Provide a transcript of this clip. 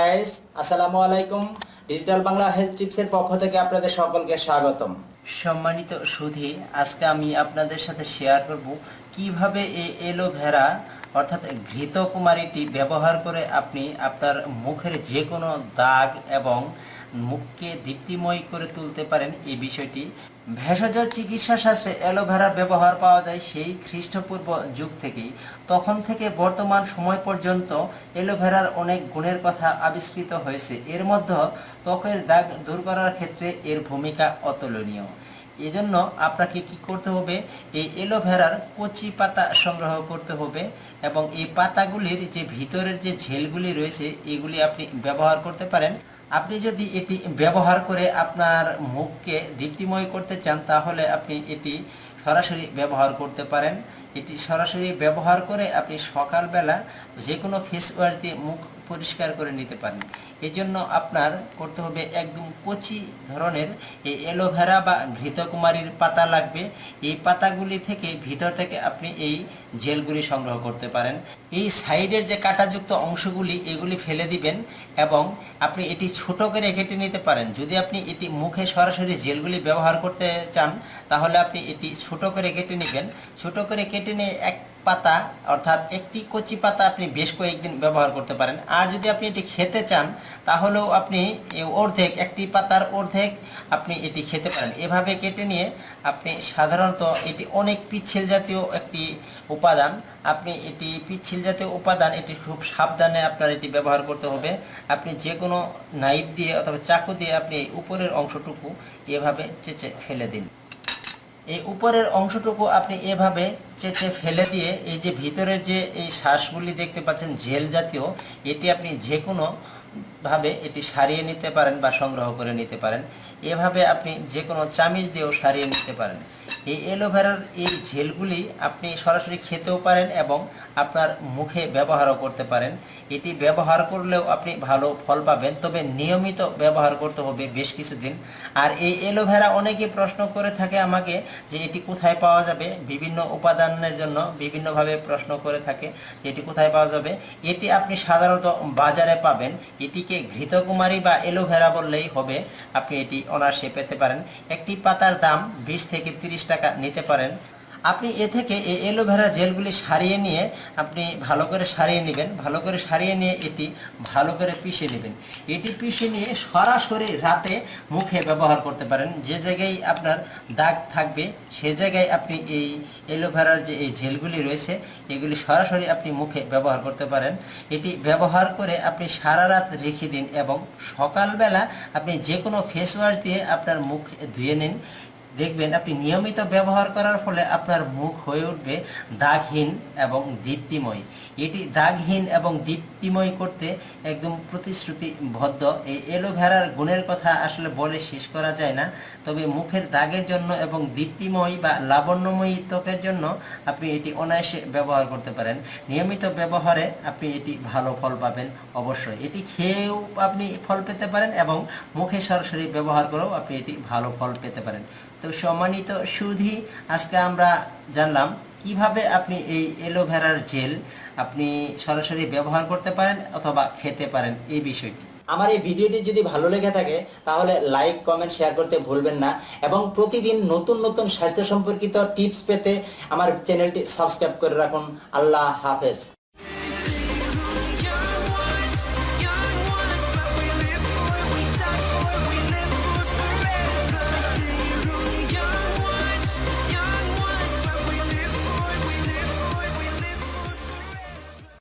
Guys আসসালামু আলাইকুম। Digital Bangla health টিপসের পক্ষ থেকে আপনাদের সকলকে স্বাগতম। সম্মানিত সুধী, আজকে আমি আপনাদের সাথে শেয়ার করব কীভাবে এই এলোভেরা, অর্থাৎ ঘৃত কুমারীটি ব্যবহার করে আপনি আপনার মুখের যে কোনো দাগ এবং মুখকে দীপ্তিময় করে তুলতে পারেন এই বিষয়টি। ভেষজ চিকিৎসা শাস্ত্রে অ্যালোভেরার ব্যবহার পাওয়া যায় সেই খ্রিস্টপূর্ব যুগ থেকেই। তখন থেকে বর্তমান সময় পর্যন্ত অ্যালোভেরার অনেক গুণের কথা আবিষ্কৃত হয়েছে। এর মধ্যে ত্বকের দাগ দূর করার ক্ষেত্রে এর ভূমিকা অতুলনীয়। এজন্য আপনাকে কি করতে হবে? এই অ্যালোভেরার কচি পাতা সংগ্রহ করতে হবে এবং এই পাতাগুলির যে ভিতরের যে ঝেলগুলি রয়েছে, এগুলি আপনি ব্যবহার করতে পারেন। আপনি যদি এটি ব্যবহার করে আপনার মুখকে দীপ্তিময় করতে চান, তাহলে আপনি এটি সরাসরি ব্যবহার করতে পারেন। এটি সরাসরি ব্যবহার করে আপনি সকালবেলা যে কোনো ফেস ওয়াশ দিয়ে মুখ পরিষ্কার করে নিতে পারেন। এই জন্য আপনার করতে হবে একদম কচি ধরনের এই অ্যালোভেরা বা ঘৃতকুমারীর পাতা লাগবে। এই পাতাগুলি থেকে ভিতর থেকে আপনি এই জেলগুলি সংগ্রহ করতে পারেন। এই সাইডের যে কাঁটাযুক্ত অংশগুলি, এগুলি ফেলে দিবেন এবং আপনি এটি ছোট করে কেটে নিতে পারেন। যদি আপনি এটি মুখে সরাসরি জেলগুলি ব্যবহার করতে চান, তাহলে আপনি এটি ছোট করে কেটে নেবেন। ছোট করে কেটে নিয়ে এক পাতা, অর্থাৎ একটি কচি পাতা আপনি বেশ কয়েকদিন ব্যবহার করতে পারেন। আর যদি আপনি এটি খেতে চান, তাহলেও আপনি অর্ধেক, একটি পাতার অর্ধেক আপনি এটি খেতে পারেন। এভাবে কেটে নিয়ে আপনি সাধারণত এটি অনেক পিচ্ছিল জাতীয় একটি উপাদান। আপনি এটি পিচ্ছিল জাতীয় উপাদান, এটি খুব সাবধানে আপনার এটি ব্যবহার করতে হবে। আপনি যে কোনো নাইফ দিয়ে অথবা চাকু দিয়ে আপনি উপরের অংশটুকু এভাবে চেঁচে ফেলে দিন। এই উপরের অংশটুকু আপনি এভাবে চেঁচে ফেলে দিয়ে এই যে ভিতরের যে এই শ্বাসগুলি দেখতে পাচ্ছেন জেল জাতীয়, এটি আপনি যে কোনো ভাবে এটি সারিয়ে নিতে পারেন বা সংগ্রহ করে নিতে পারেন। এভাবে আপনি যে কোনো চামিচ দিয়েও সারিয়ে নিতে পারেন। এই অ্যালোভেরার এই জেলগুলি আপনি সরাসরি খেতেও পারেন এবং আপনার মুখে ব্যবহারও করতে পারেন। এটি ব্যবহার করলেও আপনি ভালো ফল পাবেন, তবে নিয়মিত ব্যবহার করতে হবে বেশ কিছুদিন। আর এই অ্যালোভেরা অনেকে প্রশ্ন করে থাকে আমাকে যে এটি কোথায় পাওয়া যাবে। বিভিন্ন উপাদানের জন্য বিভিন্নভাবে প্রশ্ন করে থাকে যে এটি কোথায় পাওয়া যাবে। এটি আপনি সাধারণত বাজারে পাবেন। এটিকে ঘৃতকুমারী বা অ্যালোভেরা বললেই হবে। আপনি এটি অনার্সে পেতে পারেন। একটি পাতার দাম বিশ থেকে তিরিশ টাকা নিতে পারেন। আপনি এ থেকে এই অ্যালোভেরা জেলগুলি সারিয়ে নিয়ে আপনি ভালো করে সারিয়ে নেবেন, ভালো করে সারিয়ে নিয়ে এটি ভালো করে পিষে নেবেন। এটি পিষে নিয়ে সরাসরি রাতে মুখে ব্যবহার করতে পারেন। যে জায়গায় আপনার দাগ থাকবে, সে জায়গায় আপনি এই অ্যালোভেরার যে এই জেলগুলি রয়েছে, এগুলি সরাসরি আপনি মুখে ব্যবহার করতে পারেন। এটি ব্যবহার করে আপনি সারা রাত রেখে দিন এবং সকালবেলা আপনি যে কোনো ফেস ওয়াশ দিয়ে আপনার মুখ ধুয়ে নিন। দেখবেন আপনি নিয়মিত ব্যবহার করার ফলে আপনার মুখ হয়ে উঠবে দাগহীন এবং দীপ্তিময়। এটি দাগহীন এবং দীপ্তিময় করতে একদম প্রতিশ্রুতিবদ্ধ। এই অ্যালোভেরার গুণের কথা আসলে বলে শেষ করা যায় না। তবে মুখের দাগের জন্য এবং দীপ্তিময় বা লাবণ্যময়ী ত্বকের জন্য আপনি এটি অনায়াসে ব্যবহার করতে পারেন। নিয়মিত ব্যবহারে আপনি এটি ভালো ফল পাবেন অবশ্যই। এটি খেয়েও আপনি ফল পেতে পারেন এবং মুখে সরাসরি ব্যবহার করেও আপনি এটি ভালো ফল পেতে পারেন। তো সম্মানিত সুধি, আজকে আমরা জানলাম কীভাবে আপনি এই অ্যালোভেরার জেল আপনি সরাসরি ব্যবহার করতে পারেন অথবা খেতে পারেন এই বিষয়টি। আমার এই ভিডিওটি যদি ভালো লেগে থাকে, তাহলে লাইক, কমেন্ট, শেয়ার করতে ভুলবেন না এবং প্রতিদিন নতুন নতুন স্বাস্থ্য সম্পর্কিত টিপস পেতে আমার চ্যানেলটি সাবস্ক্রাইব করে রাখুন। আল্লাহ হাফেজ।